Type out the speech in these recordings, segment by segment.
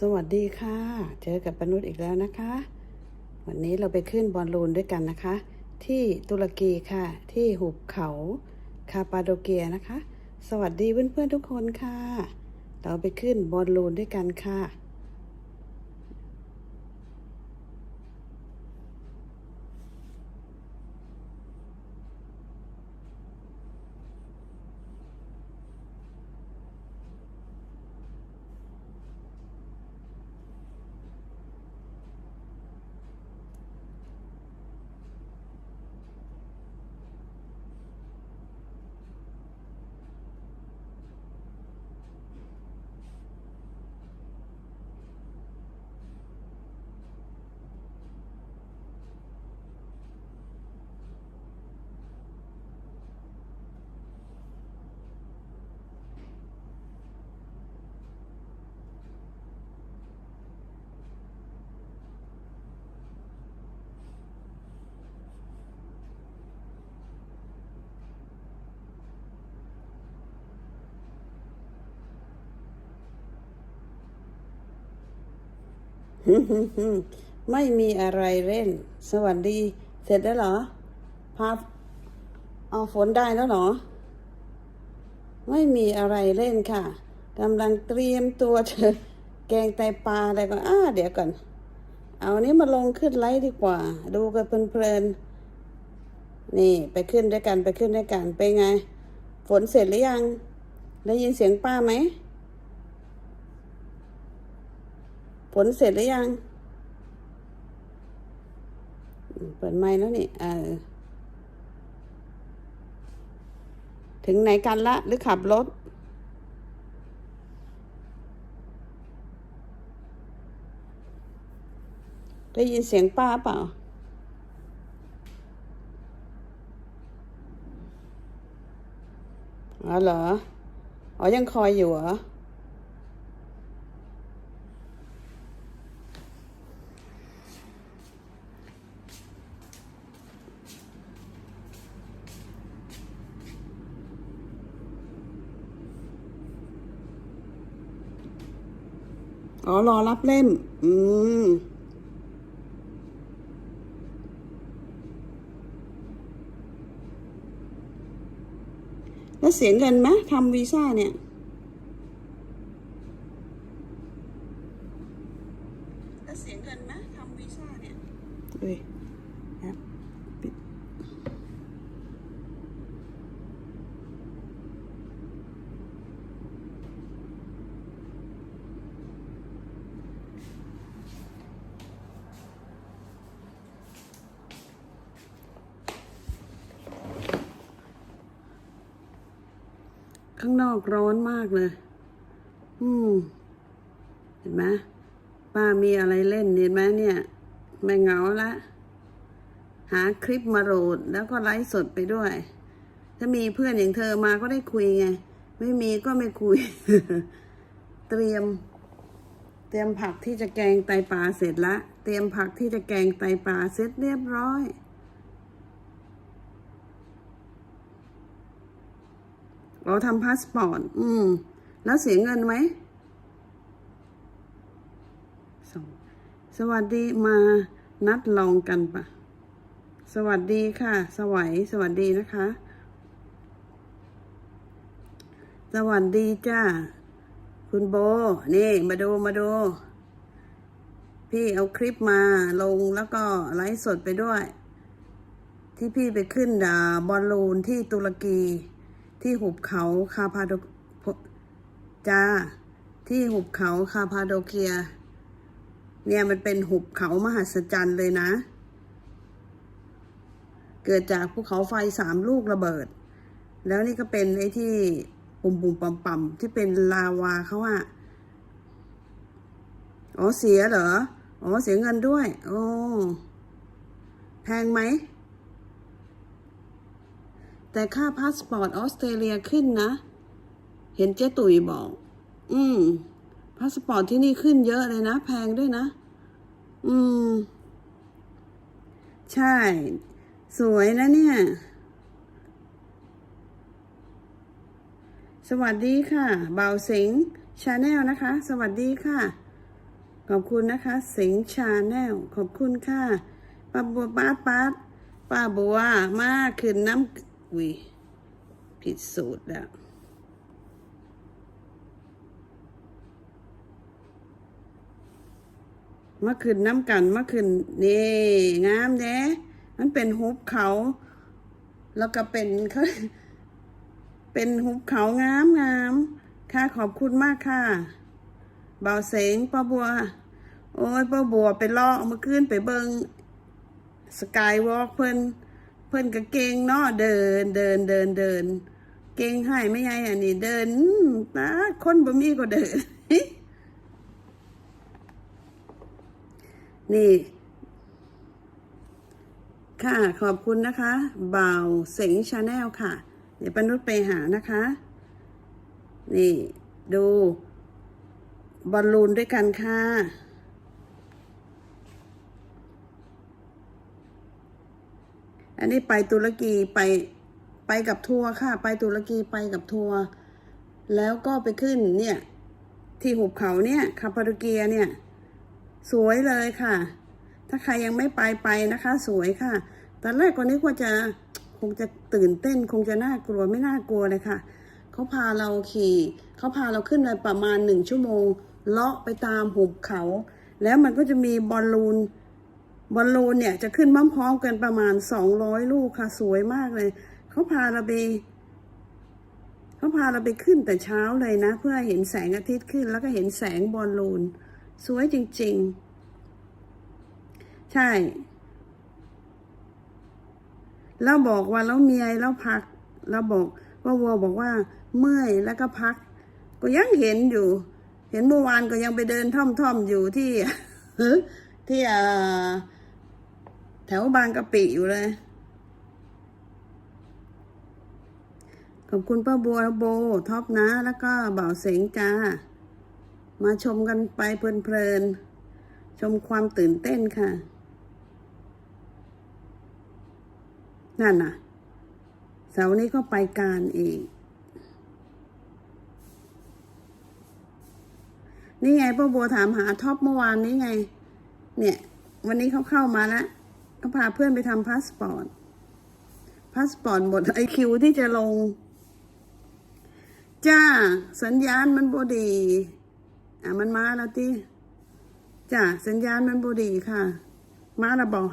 สวัสดีค่ะ เจอกับปนุษย์อีกแล้วนะคะ วันนี้เราไปขึ้นบอลลูนด้วยกันนะคะ ที่ตุรกีค่ะ ที่หุบเขาคาปาโดเกียนะคะ สวัสดีเพื่อนๆทุกคนค่ะ เราไปขึ้นบอลลูนด้วยกันค่ะ ไม่มีอะไรเล่น สวัสดี เสร็จแล้วเหรอพาเอาฝนได้แล้วเหรอ ไม่มีอะไรเล่นค่ะกำลังเตรียมตัวเธอแกงไตปลาอะไรก่อนอ้าเดี๋ยวก่อน เอานี้มาลงขึ้นไลฟ์ดีกว่า ดูกันเพลินๆนี่ไปขึ้นด้วยกันไปขึ้นด้วยกันเป็นไง ฝนเสร็จหรือยัง ได้ยินเสียงป้าไหม ฝนเสร็จหรือยัง เปิดไม้แล้วนี่เออถึงไหนกันละ หรือขับรถ ได้ยินเสียงป้าเปล่าอ๋อเหรอ อ๋อยังคอยอยู่เหรอ อ๋อ รอรับเล่ม อืม แล้วเสียเงินไหมทำวีซ่าเนี่ย แล้วเสียเงินไหมทำวีซ่าเนี่ยเอ้ย ข้างนอกร้อนมากเลย อืม เห็นไหมป้ามีอะไรเล่นเห็นไหมเนี่ย ไม่เหงาละ หาคลิปมาโหลดแล้วก็ไลฟ์สดไปด้วย ถ้ามีเพื่อนอย่างเธอมาก็ได้คุยไง ไม่มีก็ไม่คุย เตรียม เตรียมผักที่จะแกงไตปลาเสร็จละ เตรียมผักที่จะแกงไตปลาเสร็จเรียบร้อย เราทำพาสปอร์ต อืม แล้วเสียเงินไหมสองสวัสดีมานัดลองกันปะ สวัสดีค่ะ สวัย สวัสดีนะคะ สวัสดีจ้า คุณโบ นี่ มาดู มาดู พี่เอาคลิปมาลงแล้วก็ไลฟ์สดไปด้วย ที่พี่ไปขึ้นบอลลูนที่ตุรกี ที่หุบเขาคาพาโดจ้าที่หุบเขาคาพาโดเกีย เนี่ยมันเป็นหุบเขามหัศจรรย์เลยนะ เกิดจากภูเขาไฟสามลูกระเบิด แล้วนี่ก็เป็นไอ้ที่ปุ่มปุ่มปั่มปั่มๆที่เป็นลาวาเขาอะอ๋อเสียเหรอ อ๋อเสียเงินด้วย โอ้ แพงไหม แต่ค่าพาสปอร์ตออสเตรเลียขึ้นนะ เห็นเจ๊ตุ๋ยบอก อืม พาสปอร์ตที่นี่ขึ้นเยอะเลยนะ แพงด้วยนะ อืม ใช่ สวยนะเนี่ย สวัสดีค่ะเบาสิงชาแนลนะคะ สวัสดีค่ะ ขอบคุณนะคะ สิงชาแนลขอบคุณค่ะป้าบัวป้าป้าป้าบัวมาขึ้นน้ำ อุ้ยผิดสูตรแล้วมาขึ้นน้ำกันมาขึ้นนี่งามเด้มันเป็นหุบเขา แล้วก็เป็นเขาเป็นหุบเขางามงามค่ะขอบคุณมากค่ะเบาเสงป้าบัว โอ้ยป้าบัวไปลอกเมื่อคืนไปเบิงสกายวอล์กเพิ่น เพิ่นก็เก่งเนาะเดินเดินเดินเดิน เก่งให้ไม่ไงอันนี้เดินอื้อตาคนบ่มีก็เดิน นี่ ค่ะขอบคุณนะคะเบาเสงชาแนลค่ะ เดี๋ยวปนุษไปหานะคะ นี่ ดูบอลลูนด้วยกันค่ะ อันนี้ไปตุรกีไปไปกับทัวร์ค่ะ ไปตุรกีไปกับทัวร์แล้วก็ไปขึ้นเนี่ย ที่หุบเขาเนี่ยคาปาโดเกียเนี่ย สวยเลยค่ะ ถ้าใครยังไม่ไปไปนะคะ สวยค่ะ ตอนแรกก็นึกว่าจะคงจะตื่นเต้น คงจะน่ากลัวไม่น่ากลัวเลยค่ะเขาพาเราขี่เขาพาเราขึ้นไปประมาณหนึ่งชั่วโมง เลาะไปตามหุบเขา แล้วมันก็จะมีบอลลูน บอลลูนเนี่ยจะขึ้นพร้อมๆกันประมาณสองร้อยลูกค่ะ สวยมากเลย เขาพาเราไปเขาพาเราไปขึ้นแต่เช้าเลยนะ เพื่อเห็นแสงอาทิตย์ขึ้น แล้วก็เห็นแสงบอลลูน สวยจริง ๆ ใช่เราบอกว่าเราเมียเราพักเราบอกว่าวัวบอกว่าเมื่อยแล้วก็พัก ก็ยังเห็นอยู่ เห็นเมื่อวานก็ยังไปเดินท่อมๆอยู่ที่ที่อ่า ถวบางกะปิอยู่เลย ขอบคุณป้าบัวโบท็อปนะ แล้วก็บ่าวเสงจ้า มาชมกันไปเพลินๆ ชมความตื่นเต้นค่ะ นั่นน่ะ เสาร์นี้ก็ไปการอีกนี่ไงป้าบัวถามหาท็อปเมื่อวานนี้ไง เนี่ย วันนี้เขาเข้ามาแล้ว ก็พาเพื่อนไปทำพาสปอร์ต พาสปอร์ตหมดไอคิวที่จะลง จ้า สัญญาณมันบดี อะมันมาแล้วที่จ้า สัญญาณมันบดีค่ะ มาแล้วบอก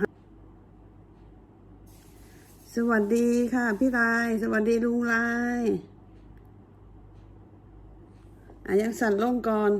สวัสดีค่ะ พี่ลาย สวัสดีลุงลายอะยังสั่นลงก่อน